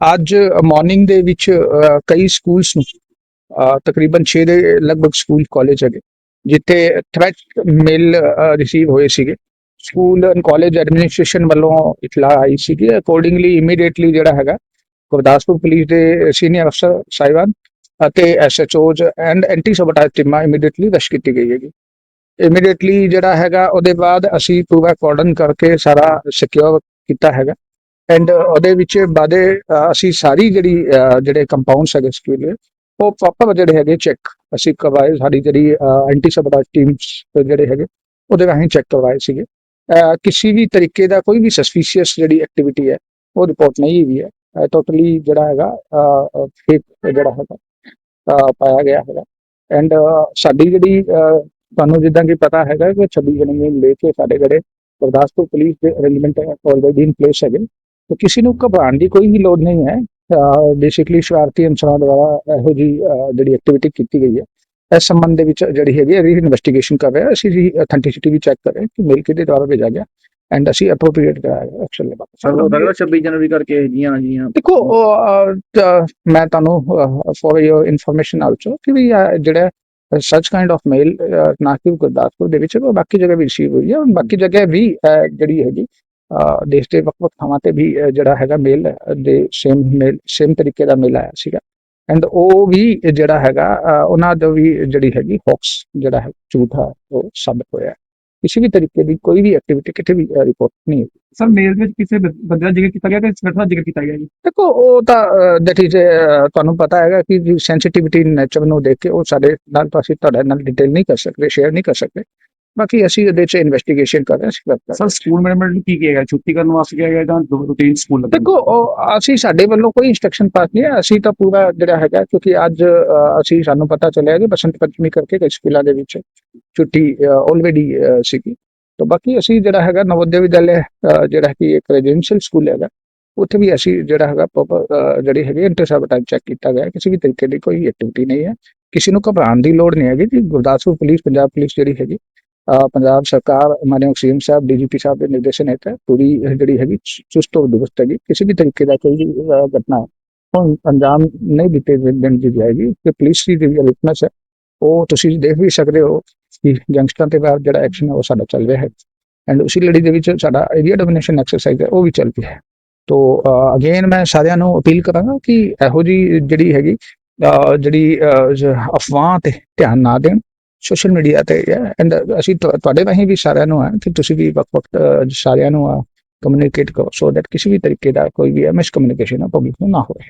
ਅੱਜ ਮਾਰਨਿੰਗ ਦੇ ਵਿੱਚ ਕਈ ਸਕੂਲਸ ਨੂੰ ਤਕਰੀਬਨ 6 ਦੇ ਲਗਭਗ ਸਕੂਲ ਕਾਲਜ ਹੈਗੇ, ਜਿੱਥੇ ਥ੍ਰੈਟ ਮੇਲ ਰਿਸੀਵ ਹੋਏ ਸੀਗੇ। ਸਕੂਲ ਐਂਡ ਕਾਲਜ ਐਡਮਿਨਿਸਟ੍ਰੇਸ਼ਨ ਵੱਲੋਂ ਇਤਲਾਹ ਆਈ ਸੀਗੀ। ਅਕੋਰਡਿੰਗਲੀ ਇਮੀਡੀਏਟਲੀ ਜਿਹੜਾ ਹੈਗਾ, ਗੁਰਦਾਸਪੁਰ ਪੁਲਿਸ ਦੇ ਸੀਨੀਅਰ ਅਫਸਰ ਸਾਹਿਬਾਨ ਅਤੇ ਐਸਐਚਓਜ਼ ਐਂਡ ਐਂਟੀ ਸਬਟਾਜ ਟੀਮਾਂ ਇਮੀਡੀਏਟਲੀ ਰਸ਼ ਕੀਤੀ ਗਈ ਹੈਗੀ। ਇਮੀਡੀਏਟਲੀ ਜਿਹੜਾ ਹੈਗਾ, ਉਹਦੇ ਬਾਅਦ ਅਸੀਂ ਪੂਰਾ ਕੋਰਡਨ ਕਰਕੇ ਸਾਰਾ ਸਿਕਿਉਰ ਕੀਤਾ ਹੈਗਾ। ਐਂਡ uh, ਉਹਦੇ ਵਿੱਚ ਬਾਦੇ ਅਸੀਂ ਸਾਰੀ ਜਿਹੜੀ ਜਿਹੜੇ ਕੰਪਾਊਂਡਸ ਹੈਗੇ ਸਕੂਲ ਉਹ ਪ੍ਰੋਪਰ ਜਿਹੜੇ ਹੈਗੇ ਚੈੱਕ ਅਸੀਂ ਕਰਵਾਏ, ਸਾਡੀ ਜਿਹੜੀ ਐਂਟੀ ਸਬਟਾਜ ਟੀਮਸ ਜਿਹੜੇ ਹੈਗੇ, ਉਹਦੇ ਰਾਹੀਂ ਚੈੱਕ ਕਰਵਾਏ ਸੀਗੇ। ਕਿਸੇ ਵੀ ਤਰੀਕੇ ਦਾ ਕੋਈ ਵੀ ਸਸਪੀਸ਼ੀਅਸ ਜਿਹੜੀ ਐਕਟੀਵਿਟੀ ਹੈ, ਉਹ ਰਿਪੋਰਟ ਨਹੀਂ ਹੋਈ ਹੈ। ਟੋਟਲੀ ਜਿਹੜਾ ਹੈਗਾ ਫੇਕ ਜਿਹੜਾ ਹੈਗਾ ਪਾਇਆ ਗਿਆ ਹੈਗਾ। ਐਂਡ ਸਾਡੀ ਜਿਹੜੀ ਤੁਹਾਨੂੰ ਜਿੱਦਾਂ ਕਿ ਪਤਾ ਹੈਗਾ ਕਿ 26 ਜਨਵਰੀ ਨੂੰ ਲੈ ਕੇ ਸਾਡੇ ਜਿਹੜੇ ਗੁਰਦਾਸਪੁਰ ਪੁਲਿਸ ਦੇ ਅਰੇਂਜਮੈਂਟ ਆਲਰੇਡੀ ਇਨ ਪਲੇਸ ਹੈਗੇ। ਤਾਂ ਕਿਸੇ ਨੂੰ ਘਬਰਾਉਣ ਦੀ ਕੋਈ ਵੀ ਲੋੜ ਨਹੀਂ ਹੈ ਬੇਸਿਕਲੀ ਸ਼ਰਾਰਤੀ ਅਨਸਰਾਂ ਦੁਆਰਾ ਇਹੋ ਜੀ ਜਿਹੜੀ ਐਕਟੀਵਿਟੀ ਕੀਤੀ ਗਈ ਹੈ ਇਸ ਸੰਬੰਧ ਦੇ ਵਿੱਚ ਜਿਹੜੀ ਹੈਗੀ ਹੈ ਰੀ ਇਨਵੈਸਟੀਗੇਸ਼ਨ ਕਰ ਰਹੇ ਹਾਂ ਅਸੀਂ ਜੀ ਅਥੈਂਟਿਸਿਟੀ ਵੀ ਚੈੱਕ ਕਰ ਰਹੇ ਹਾਂ ਕਿ ਮੇਲ ਕਿਹਦੇ ਦੁਆਰਾ ਭੇਜਾ ਗਿਆ ਐਂਡ ਅਸੀਂ ਅਪਰੋਪਰੀਏਟ ਕਰਾਇਆ ਐਕਸ਼ਨ ਲੈਵਾ ਸਰ ਉਹ ਲੱਗਦਾ 26 ਜਨਵਰੀ ਕਰਕੇ ਜੀਆਂ ਜੀਆਂ ਦੇਖੋ ਉਹ, ਅਹ, ਤ- ਮੈਂ ਤੁਹਾਨੂੰ ਫॉर ਯੋਰ ਇਨਫੋਰਮੇਸ਼ਨ ਆਲਸੋ ਕਿ ਵੀ ਅਹ, ਜਿਹੜਾ ਸੱਚ ਕਾਈਂਡ ਆਫ ਮੇਲ ਨਾ ਕਿ ਗੁਰਦਾਸਪੁਰ ਦੇ ਵਿੱਚ ਉਹ ਬਾਕੀ ਜਗ੍ਹਾ ਵੀ ਰਿਸੀਵ ਹੋਈ ਹੈ ਬਾਕੀ ਜਗ੍ਹਾ ਵੀ ਅਹ, ਜਿਹੜੀ ਹੈਗੀ ਅਹ, ਦੇਸ਼ ਦੇ ਵੱਖ-ਵੱਖ ਥਾਵਾਂ ਤੇ ਵੀ ਜਿਹੜਾ ਹੈਗਾ ਮੇਲ ਦੇ ਸੇਮ ਮੇਲ ਸੇਮ ਤਰੀਕੇ ਦਾ ਮੇਲ ਆਇਆ ਸੀਗਾ। ਐਂਡ ਉਹ ਵੀ ਜਿਹੜਾ ਹੈਗਾ ਉਹਨਾਂ ਦਾ ਵੀ ਜਿਹੜੀ ਹੈਗੀ ਹੌਕਸ ਜਿਹੜਾ ਹੈ ਝੂਠਾ ਉਹ ਸਾਬਤ ਹੋਇਆ। ਕਿਸੇ ਵੀ ਤਰੀਕੇ ਦੀ ਕੋਈ ਵੀ ਐਕਟੀਵਿਟੀ ਕਿਤੇ ਵੀ ਰਿਪੋਰਟ ਨਹੀਂ ਹੋਈ। ਸਰ ਮੇਲ ਵਿੱਚ ਕਿਸੇ ਬੰਦੇ ਦਾ ਜ਼ਿਕਰ ਕੀਤਾ ਗਿਆ ਤੇ ਸੰਗਠਨ ਦਾ ਜ਼ਿਕਰ ਕੀਤਾ ਗਿਆ ਜੀ? ਦੇਖੋ ਉਹ ਤਾਂ ਦੈਟ ਇਜ਼ ਤੁਹਾਨੂੰ ਪਤਾ ਹੈਗਾ ਕਿ ਸੈਂਸਿਟੀਵਿਟੀ ਨੇਚਰ ਨੂੰ ਦੇਖ ਕੇ ਉਹ ਸਾਡੇ ਨਾਲ ਅਸੀਂ ਤੁਹਾਡੇ ਨਾਲ ਡਿਟੇਲ ਨਹੀਂ ਕਰ ਸਕਦੇ ਸ਼ੇਅਰ ਨਹੀਂ ਕਰ ਸਕਦੇ। ਬਾਕੀ ਅਸੀਂ ਇਹਦੇ 'ਚ ਇਨਵੈਸਟੀਗੇਸ਼ਨ ਕਰ ਰਹੇ ਹਾਂ ਅਸੀਂ ਕਰ। ਸਰ ਸਕੂਲ ਮੈਨੇਜਮੈਂਟ ਨੂੰ ਕੀ ਕਿਹਾ ਗਿਆ? ਛੁੱਟੀ ਕਰਨ ਵਾਸਤੇ ਕਿਹਾ ਗਿਆ ਜਾਂ ਰੂਟੀਨ ਸਕੂਲ ਲੱਗਣ ਦੇਖੋ ਉਹ ਅਸੀਂ ਸਾਡੇ ਵੱਲੋਂ ਕੋਈ ਇੰਸਟਰਕਸ਼ਨ ਪਾਸ ਨਹੀਂ ਹੈ। ਅਸੀਂ ਤਾਂ ਪੂਰਾ ਜਿਹੜਾ ਹੈਗਾ ਕਿਉਂਕਿ ਅੱਜ ਅਸੀਂ ਸਾਨੂੰ ਪਤਾ ਚੱਲਿਆ ਕਿ ਬਸੰਤ ਪੰਚਮੀ ਕਰਕੇ ਕਈ ਸਕੂਲਾਂ ਦੇ ਵਿੱਚ। ਛੁੱਟੀ ਆਲਰੇਡੀ ਸੀਗੀ। ਤਾਂ ਬਾਕੀ ਅਸੀਂ ਜਿਹੜਾ ਹੈਗਾ ਨਵੋਦਿਆ ਵਿਦਿਆਲਿਆ ਜਿਹੜਾ ਕਿ ਇੱਕ ਰੈਜ਼ੀਡੈਂਸ਼ੀਅਲ ਸਕੂਲ ਹੈਗਾ ਉੱਥੇ ਵੀ ਅਸੀਂ ਜਿਹੜਾ ਹੈਗਾ ਜਿਹੜੀ ਹੈਗੀ ਇੰਟਰਸੈਪਟਾਈਮ ਚੈੱਕ ਕੀਤਾ ਗਿਆ। ਕਿਸੇ ਵੀ ਤਰੀਕੇ ਦੀ ਕੋਈ ਐਕਟੀਵਿਟੀ ਨਹੀਂ ਹੈ। ਕਿਸੇ ਨੂੰ ਘਬਰਾਉਣ ਦੀ ਲੋੜ ਨਹੀਂ ਹੈਗੀ ਕਿ ਗੁਰਦਾਸਪੁਰ ਪੁਲਿਸ ਪੰਜਾਬ ਪੁਲਿਸ ਜਿਹੜੀ ਹੈਗੀ ਪੰਜਾਬ ਸਰਕਾਰ ਮਾਨਯੋਗ ਸੀਐਮ ਸਾਹਿਬ ਡੀਜੀਪੀ ਸਾਹਿਬ ਦੇ ਨਿਰਦੇਸ਼ਨ ਹੇਠ ਪੂਰੀ ਜਿਹੜੀ ਹੈਗੀ ਚੁਸਤ ਔਰ ਦੁਰਸਤ ਹੈਗੀ। ਕਿਸੇ ਵੀ ਤਰੀਕੇ ਦਾ ਕੋਈ ਵੀ ਘਟਨਾ ਹੁਣ ਅੰਜਾਮ ਨਹੀਂ ਦਿੱਤੇ ਦੇਣ ਦੀ ਜਾਏਗੀ ਕਿ ਪੁਲਿਸ ਦੀ ਜਿਹੜੀ ਵਿਟਨੈਸ ਹੈ ਉਹ ਤੁਸੀਂ ਦੇਖ ਵੀ ਸਕਦੇ ਹੋ ਕਿ ਗੈਂਗਸਟਰਾਂ ਤੇ ਬਾਅਦ ਜਿਹੜਾ ਐਕਸ਼ਨ ਹੈ ਉਹ ਸਾਡਾ ਚੱਲ ਰਿਹਾ ਹੈ। ਐਂਡ ਉਸੇ ਲੜੀ ਦੇ ਵਿੱਚ ਸਾਡਾ ਏਰੀਆ ਡੋਮੀਨੇਸ਼ਨ ਐਕਸਰਸਾਈਜ਼ ਹੈ ਉਹ ਵੀ ਚੱਲ ਰਿਹਾ ਹੈ। ਤੋ ਅਗੇਨ ਮੈਂ ਸਾਰਿਆਂ ਨੂੰ ਅਪੀਲ ਕਰਾਂਗਾ ਕਿ ਇਹੋ ਜੀ ਜਿਹੜੀ ਹੈਗੀ ਜਿਹੜੀ ਅ, ਅਫਵਾਹ ਤੇ ਧਿਆਨ ਨਾ ਦੇਣ। ਸੋਸ਼ਲ ਮੀਡੀਆ ਤੇ ਐਂਡ uh, ਅਸੀਂ ਤੁਹਾਡੇ ਰਾਹੀਂ ਵੀ ਸਾਰਿਆਂ ਨੂੰ ਆ ਕਿ ਤੁਸੀਂ ਵੀ ਵਕਤ ਵਕਤ ਸਾਰਿਆਂ ਨੂੰ ਆ ਕਮਿਊਨੀਕੇਟ ਕਰੋ ਸੋ ਦੈਟ ਕਿਸੇ ਵੀ ਤਰੀਕੇ ਦਾ ਕੋਈ ਵੀ ਮਿਸ ਕਮਿਊਨੀਕੇਸ਼ਨ ਪਬਲਿਕ ਨੂੰ ਨਾ ਹੋਵੇ।